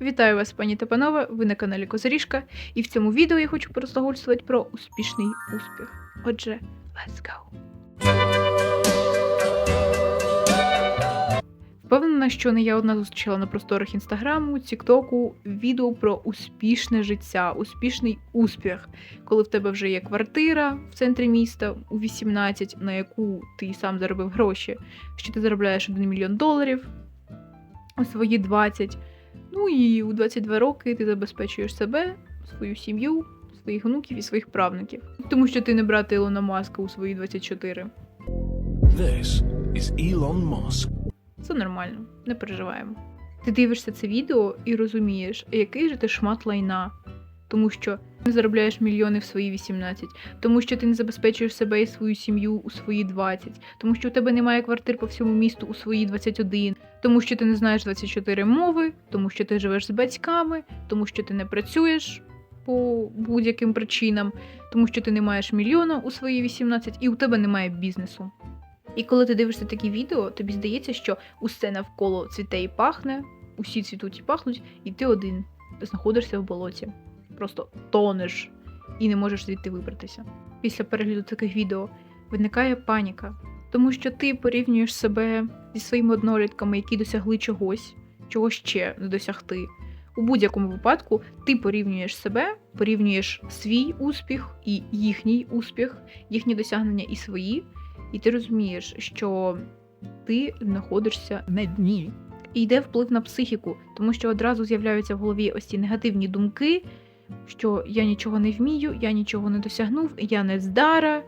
Вітаю вас, пані та панове. Ви на каналі Козиріжка, і в цьому відео я хочу порозлагольствувати про успішний успіх. Отже, let's go! Впевнена, що не я одна зустрічала на просторах інстаграму, тіктоку відео про успішне життя, успішний успіх, коли в тебе вже є квартира в центрі міста у 18, на яку ти сам заробив гроші, що ти заробляєш 1 мільйон доларів у свої 20. Ну і у 22 роки ти забезпечуєш себе, свою сім'ю, своїх внуків і своїх правнуків. Тому що ти не брати Ілона Маска у свої 24. This is Elon Musk. Це нормально, не переживаємо. Ти дивишся це відео і розумієш, який же ти шмат лайна, тому що ти не заробляєш мільйони в свої 18, тому що ти не забезпечуєш себе і свою сім'ю у свої 20, тому що у тебе немає квартир по всьому місту у свої 21, тому що ти не знаєш 24 мови, тому що ти живеш з батьками, тому що ти не працюєш по будь-яким причинам, тому що ти не маєш мільйона у свої 18 і у тебе немає бізнесу. І коли ти дивишся такі відео, тобі здається, що усе навколо цвіте і пахне, усі цвітуть і пахнуть, і ти один знаходишся в болоті. Просто тонеш і не можеш звідти вибратися. Після перегляду таких відео виникає паніка, тому що ти порівнюєш себе зі своїми однолітками, які досягли чогось, чого ще не досягти. У будь-якому випадку ти порівнюєш себе, порівнюєш свій успіх і їхній успіх, їхні досягнення і свої, і ти розумієш, що ти знаходишся на дні. І йде вплив на психіку, тому що одразу з'являються в голові ось ці негативні думки, що я нічого не вмію, я нічого не досягнув, я не здара,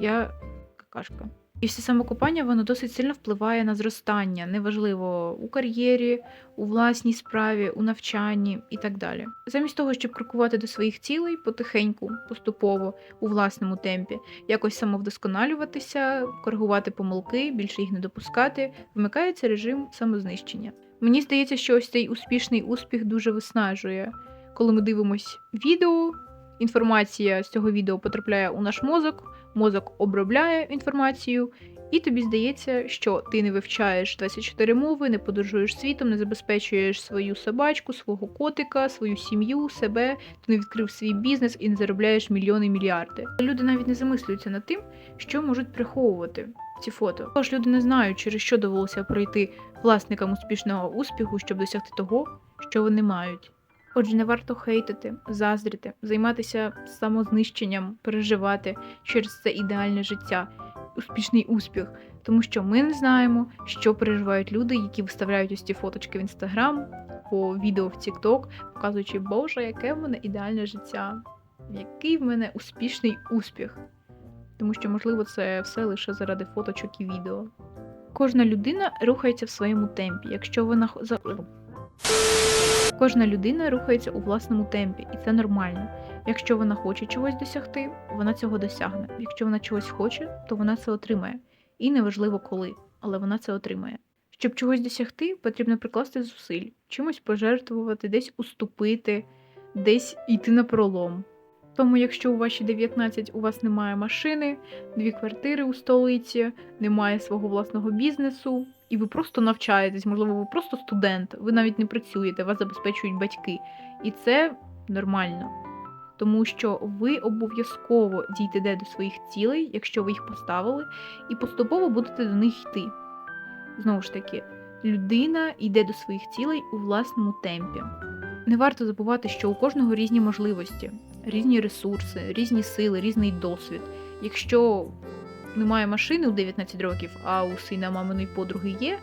я какашка. І все самокопання воно досить сильно впливає на зростання, неважливо у кар'єрі, у власній справі, у навчанні і так далі. Замість того, щоб крокувати до своїх цілей потихеньку, поступово, у власному темпі, якось самовдосконалюватися, коригувати помилки, більше їх не допускати, вмикається режим самознищення. Мені здається, що ось цей успішний успіх дуже виснажує. Коли ми дивимось відео, інформація з цього відео потрапляє у наш мозок, мозок обробляє інформацію, і тобі здається, що ти не вивчаєш 24 мови, не подорожуєш світом, не забезпечуєш свою собачку, свого котика, свою сім'ю, себе, ти не відкрив свій бізнес і не заробляєш мільйони мільярди. Люди навіть не замислюються над тим, що можуть приховувати ці фото. Тож люди не знають, через що довелося пройти власникам успішного успіху, щоб досягти того, що вони мають. Отже, не варто хейтити, заздрити, займатися самознищенням, переживати через це ідеальне життя, успішний успіх, тому що ми не знаємо, що переживають люди, які виставляють ось ці фоточки в інстаграм, по відео в Тікток, показуючи, Боже, яке в мене ідеальне життя, який в мене успішний успіх. Тому що, можливо, це все лише заради фоточок і відео. Кожна людина рухається в своєму темпі. Якщо вона. Кожна людина рухається у власному темпі, і це нормально. Якщо вона хоче чогось досягти, вона цього досягне. Якщо вона чогось хоче, то вона це отримає. І неважливо коли, але вона це отримає. Щоб чогось досягти, потрібно прикласти зусиль, чимось пожертвувати, десь уступити, десь йти на пролом. Тому, якщо у ваші 19 у вас немає машини, дві квартири у столиці, немає свого власного бізнесу, і ви просто навчаєтесь, можливо, ви просто студент, ви навіть не працюєте, вас забезпечують батьки. І це нормально. Тому що ви обов'язково дійдете до своїх цілей, якщо ви їх поставили, і поступово будете до них йти. Знову ж таки, людина йде до своїх цілей у власному темпі. Не варто забувати, що у кожного різні можливості, різні ресурси, різні сили, різний досвід. Якщо немає машини у 19 років, а у сина маминої подруги є,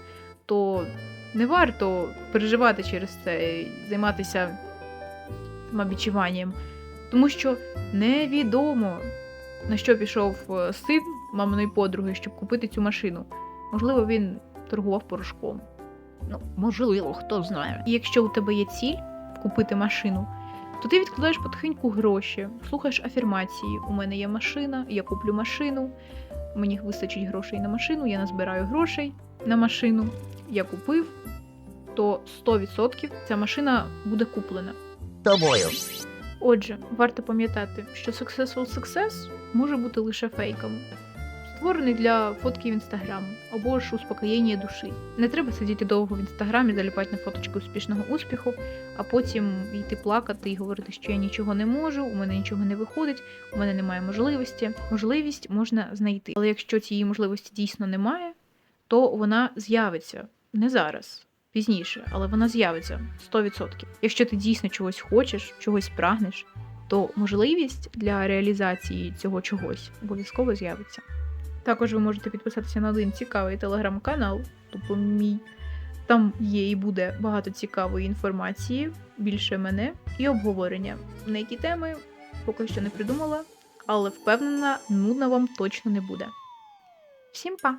то не варто переживати через це, і займатися самобічуванням. Тому що невідомо, на що пішов е, син маминої подруги, щоб купити цю машину. Можливо, він торгував порошком. Ну, можливо, хто знає. І якщо у тебе є ціль купити машину, то ти відкладаєш потихеньку гроші, слухаєш афірмації. У мене є машина, я куплю машину, мені вистачить грошей на машину, я назбираю грошей на машину, я купив, то 100% ця машина буде куплена. Тобою. Отже, варто пам'ятати, що successful success може бути лише фейком. Створений для фотки в інстаграм або ж успокоєння душі. Не треба сидіти довго в інстаграмі, заліпати на фоточки успішного успіху, а потім йти плакати і говорити, що я нічого не можу, у мене нічого не виходить, у мене немає можливості. Можливість можна знайти. Але якщо цієї можливості дійсно немає, то вона з'явиться не зараз, пізніше, але вона з'явиться 100%. Якщо ти дійсно чогось хочеш, чогось прагнеш, то можливість для реалізації цього чогось обов'язково з'явиться. Також ви можете підписатися на один цікавий телеграм-канал, тобто мій. Там є і буде багато цікавої інформації, більше мене і обговорення. На які теми поки що не придумала, але впевнена, нудно вам точно не буде. Всім па!